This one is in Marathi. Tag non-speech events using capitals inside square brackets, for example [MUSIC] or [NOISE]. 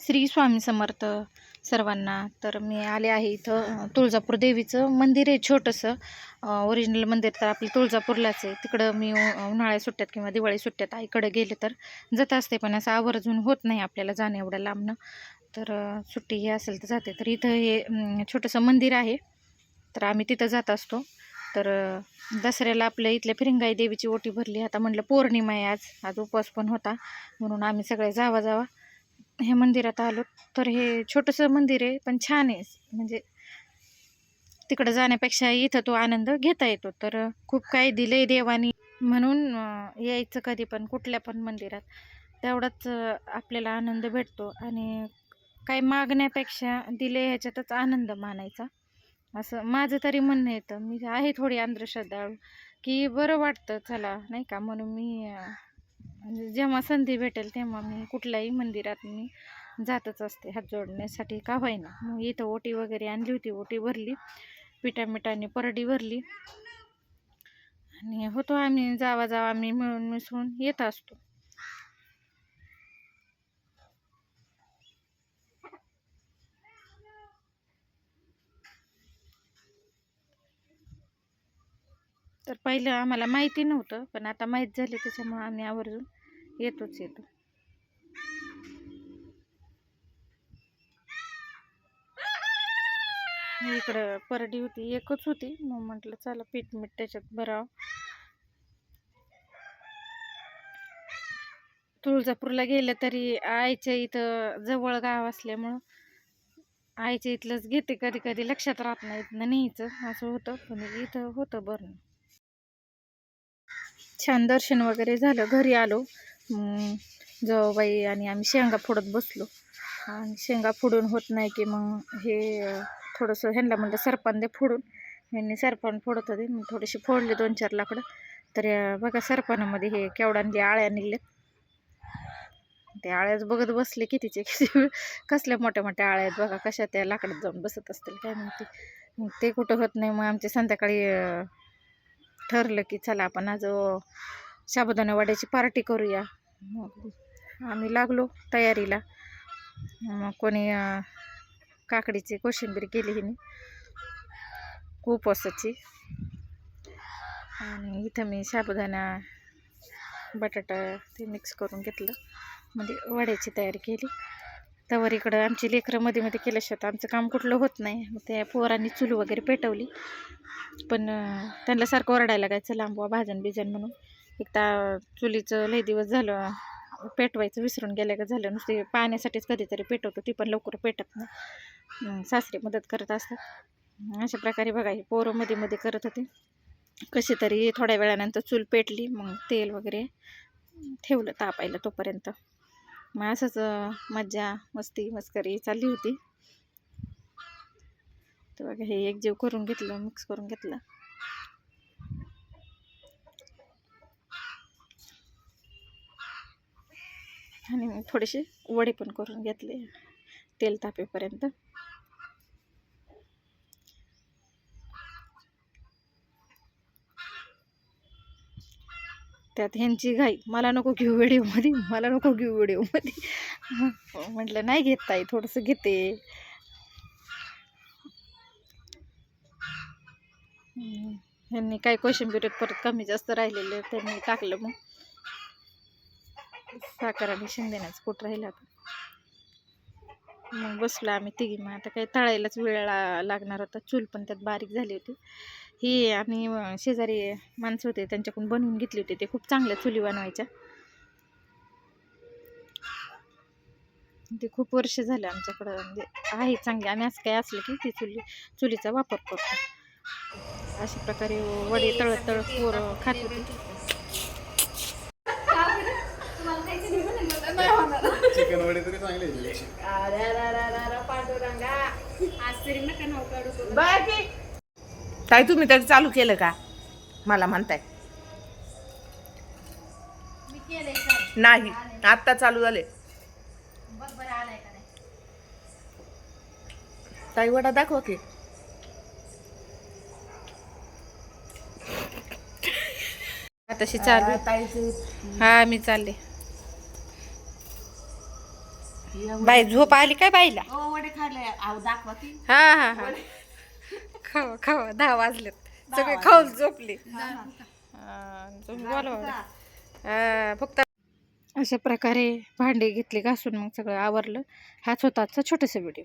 श्री स्वामी समर्थ सर्वांना. तर मी आले आहे इथं तुळजापूर देवीचं मंदिर आहे छोटंसं. ओरिजिनल मंदिर तर आपलं तुळजापूरलाच आहे. तिकडं मी उन्हाळ्या सुट्ट्यात किंवा दिवाळी सुट्ट्यात आईकडे गेले तर जात असते पण असं आवर्जून होत नाही आपल्याला जाणं एवढ्या लांबनं. तर सुट्टी हे असेल तर जाते. तर इथं हे छोटंसं मंदिर आहे. तर आम्ही तिथं जात असतो. तर दसऱ्याला आपल्या इथल्या फिरिंगाई देवीची ओटी भरली. आता म्हटलं पौर्णिमा आहे आज. आज उपवास पण होता. म्हणून आम्ही सगळे जावा जावा हे मंदिरात आलो तर हे छोटंसं मंदिर आहे पण छान आहे. म्हणजे तिकडं जाण्यापेक्षा इथं तो आनंद घेता येतो. तर खूप काही दिलंय देवानी म्हणून यायचं कधी पण कुठल्या पण मंदिरात. तेवढाच आपल्याला आनंद भेटतो. आणि काही मागण्यापेक्षा दिले ह्याच्यातच आनंद मानायचा. असं माझं तरी म्हणणं येतं मी आहे थोडी अंधश्रद्धाळू की बरं वाटतं चला नाही का? म्हणून मी म्हणजे जेव्हा संधी भेटेल तेव्हा मी कुठल्याही मंदिरात मी जातच असते. हात जोडण्यासाठी का होईना. मग इथं ओटी वगैरे आणली होती. ओटी भरली. पिठामिठाने परडी भरली. आणि होतो आम्ही. जावा जावा आम्ही मिळून मिसळून येत असतो. तर पहिलं आम्हाला माहिती नव्हतं पण आता माहीत झाली त्याच्यामुळं आम्ही आवर्जून येतोच येतो. इकडं परडी होती एकच होती. मग म्हटलं चला पीठ मीठ त्याच्यात भरावं. तुळजापूरला गेलं तरी आईच्या इथं जवळ गाव असल्यामुळं आईच्या इथलंच घेते कधी कधी लक्षात राहत नाही इथनं न्यायचं असं होतं. पण इथं होतं बरं छान दर्शन वगैरे झालं. घरी आलो. जाऊबाई आणि आम्ही शेंगा फोडत बसलो. आणि शेंगा फोडून होत नाही की मग हे थोडंसं ह्यांना म्हणलं सरपान दे फोडून. ह्यांनी सरपान फोडत होते. मग थोडेसे फोडले दोन चार लाकडं. तर बघा सरपानामध्ये हे केवडांनी आळ्या निघल्या त्या आळ्याच बघत बसले कितीचे किती कसल्या मोठ्या मोठ्या आळ्या आहेत बघा. कशा त्या लाकडात जाऊन बसत असतील काय म्हणते मग ते कुठं होत नाही. मग आमचे संध्याकाळी ठरलं की चला आपण आज अं, साबुदाणा वड्याची पार्टी करूया. मग आम्ही लागलो तयारीला. मग कोणी काकडीची कोशिंबीर केली हिने. उपवासाची आणि इथं मी साबुदाणा बटाटा ते मिक्स करून घेतलं. म्हणजे वड्याची तयारी केली. तवर इकडं आमची लेकरं मध्ये मध्ये केल्याशिवाय आमचं काम कुठलं होत नाही. मग त्या पोरांनी चूल वगैरे पेटवली. पण त्यांना सारखं ओरडायला लागायचं लांबवा भाजन बिजन म्हणून. एक तर चुलीचं लई दिवस झालं पेटवायचं विसरून गेलं का झालं. नुसते पाण्यासाठीच कधीतरी पेटवतो ती पण लवकर पेटत नाही. सासरे मदत करत असतात. अशा प्रकारे बघा हे पोरं मध्ये मध्ये करत होते. कशी तरी थोड्या वेळानंतर चूल पेटली मग तेल वगैरे ठेवलं तापायला तोपर्यंत. मग असंच मज्जा मस्ती मस्करी चालली होती. तर बघा हे एक जीव करून घेतलं मिक्स करून घेतलं. आणि मग थोडेसे वडे पण करून घेतले तेल तापेपर्यंत. त्यात ह्यांची घाई. मला नको घेऊ व्हिडिओमध्ये. मला नको घेऊ व्हिडिओमध्ये. [LAUGHS] म्हटलं नाही घेत ताई. थोडंसं घेते. ह्यांनी काय कोशिंबीर परत कमी जास्त राहिलेले त्यांनी टाकलं मग. साखर आणि शेंगदाण्याचं कूट राहिलं आता. मग बसलो आम्ही तिघी. मग आता काही तळायलाच वेळ लागणार होता. चूल पण त्यात बारीक झाली होती. ही आम्ही शेजारी माणसं होते त्यांच्याकडून बनवून घेतली होती. ते खूप चांगल्या चुली बनवायच्या. ते खूप वर्ष झालं आमच्याकडं. म्हणजे आहे चांगली. आम्ही असं काही असलं की ती चुली चुलीचा वापर करतो. अशा प्रकारे वडे तळत तळत पोरं खात होती चिकन वडे तरी चांगले आहेत याच्यापेक्षा. ताई तुम्ही त्याचं चालू केलं का? मला म्हणताय. नाही आत्ता चालू झाले. ताई वडा दाखवा की. तशी चालू हा मी चालले. बाई झोप आली काय बाईला? ओ वडे खाल्ले. आव दाखवा ती हा हा हा. खावा खावा दहा वाजलेत. सगळे खाऊन झोपले. फक्त अशा प्रकारे भांडे घेतले घासून मग सगळं आवरलं. हाच होता आजचा छोटासा व्हिडिओ